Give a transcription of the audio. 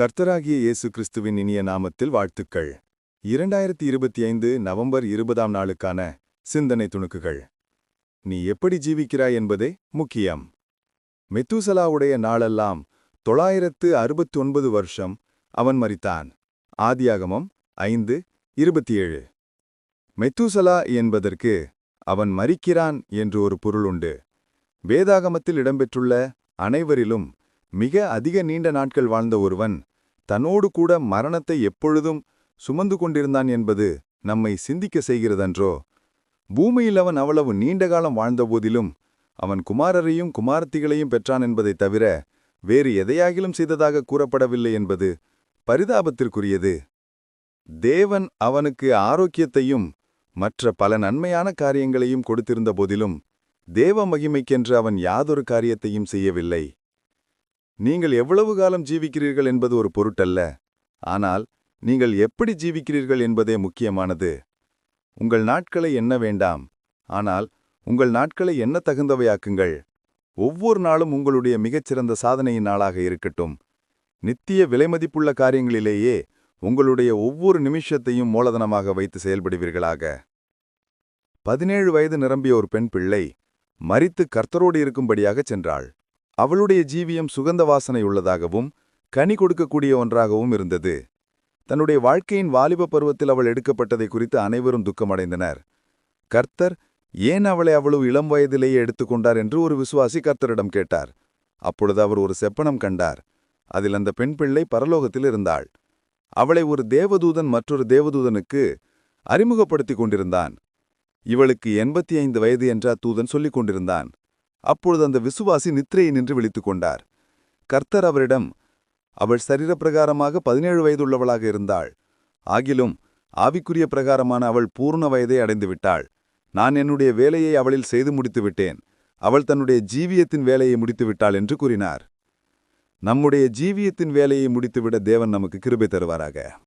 கர்த்தராகிய இயேசு கிறிஸ்துவின் இனிய நாமத்தில் வாழ்த்துக்கள். இரண்டாயிரத்தி இருபத்தி ஐந்து நவம்பர் இருபதாம் நாளுக்கான சிந்தனை துணுக்குகள். நீ எப்படி ஜீவிக்கிறாய் என்பதே முக்கியம். மெத்துசலாவுடைய நாளெல்லாம் தொள்ளாயிரத்து அறுபத்தி ஒன்பது வருஷம் அவன் மறித்தான் ஆதியாகமம் ஐந்து இருபத்தி ஏழு. மெத்துசலா என்பதற்கு அவன் மரிக்கிறான் என்று ஒரு பொருள் உண்டு. வேதாகமத்தில் இடம்பெற்றுள்ள அனைவரிலும் மிக அதிக நீண்ட நாட்கள் வாழ்ந்த ஒருவன் தன்னோடு கூட மரணத்தை எப்பொழுதும் சுமந்து கொண்டிருந்தான் என்பது நம்மை சிந்திக்க செய்கிறதன்றோ? பூமியில் அவன் அவ்வளவு நீண்ட காலம் வாழ்ந்தபோதிலும் அவன் குமாரரையும் குமாரத்திகளையும் பெற்றான் என்பதைத் தவிர வேறு எதையாகிலும் செய்ததாக கூறப்படவில்லை என்பது பரிதாபத்திற்குரியது. தேவன் அவனுக்கு ஆரோக்கியத்தையும் மற்ற பல நன்மையான காரியங்களையும் கொடுத்திருந்த போதிலும் தேவ மகிமைக்கென்று அவன் யாதொரு காரியத்தையும் செய்யவில்லை. நீங்கள் எவ்வளவு காலம் ஜீவிக்கிறீர்கள் என்பது ஒரு பொருட்டல்ல. ஆனால் நீங்கள் எப்படி ஜீவிக்கிறீர்கள் என்பதே முக்கியமானது. உங்கள் நாட்களை என்ன வேண்டாம். ஆனால் உங்கள் நாட்களை என்ன தகுந்தவையாக்குங்கள். ஒவ்வொரு நாளும் உங்களுடைய மிகச்சிறந்த சாதனையின் நாளாக இருக்கட்டும். நித்திய விலைமதிப்புள்ள காரியங்களிலேயே உங்களுடைய ஒவ்வொரு நிமிஷத்தையும் மூலதனமாக வைத்து செயல்படுவீர்களாக. பதினேழு வயது நிரம்பிய ஒரு பெண் பிள்ளை மறித்து கர்த்தரோடு இருக்கும்படியாகச் சென்றாள். அவளுடைய ஜீவியம் சுகந்த வாசனை உள்ளதாகவும் கனி கொடுக்கக்கூடிய ஒன்றாகவும் இருந்தது. தன்னுடைய வாழ்க்கையின் வாலிப பருவத்தில் அவள் எடுக்கப்பட்டதை குறித்து அனைவரும் துக்கமடைந்தனர். கர்த்தர் ஏன் அவளை அவ்வளவு இளம் வயதிலேயே எடுத்துக்கொண்டார் என்று ஒரு விசுவாசி கர்த்தரிடம் கேட்டார். அப்பொழுது அவர் ஒரு செப்பனம் கண்டார். அதில் அந்த பெண் பிள்ளை பரலோகத்தில் இருந்தாள். அவளை ஒரு தேவதூதன் மற்றொரு தேவதூதனுக்கு அறிமுகப்படுத்திக் கொண்டிருந்தான். இவளுக்கு எண்பத்தி ஐந்து வயது என்றா தூதன் சொல்லிக் கொண்டிருந்தான். அப்பொழுது அந்த விசுவாசி நித்திரையை நின்று விழித்துக் கொண்டார். கர்த்தர் அவரிடம் அவள் சரீரப்பிரகாரமாக பதினேழு வயதுள்ளவளாக இருந்தாள். ஆகிலும் ஆவிக்குரிய பிரகாரமான அவள் பூர்ண வயதை அடைந்து விட்டாள். நான் என்னுடைய வேலையை அவளில் செய்து முடித்து விட்டேன். அவள் தன்னுடைய ஜீவியத்தின் வேலையை முடித்து விட்டாள் என்று கூறினார். நம்முடைய ஜீவியத்தின் வேலையை முடித்துவிட தேவன் நமக்கு கிருபை தருவாராக.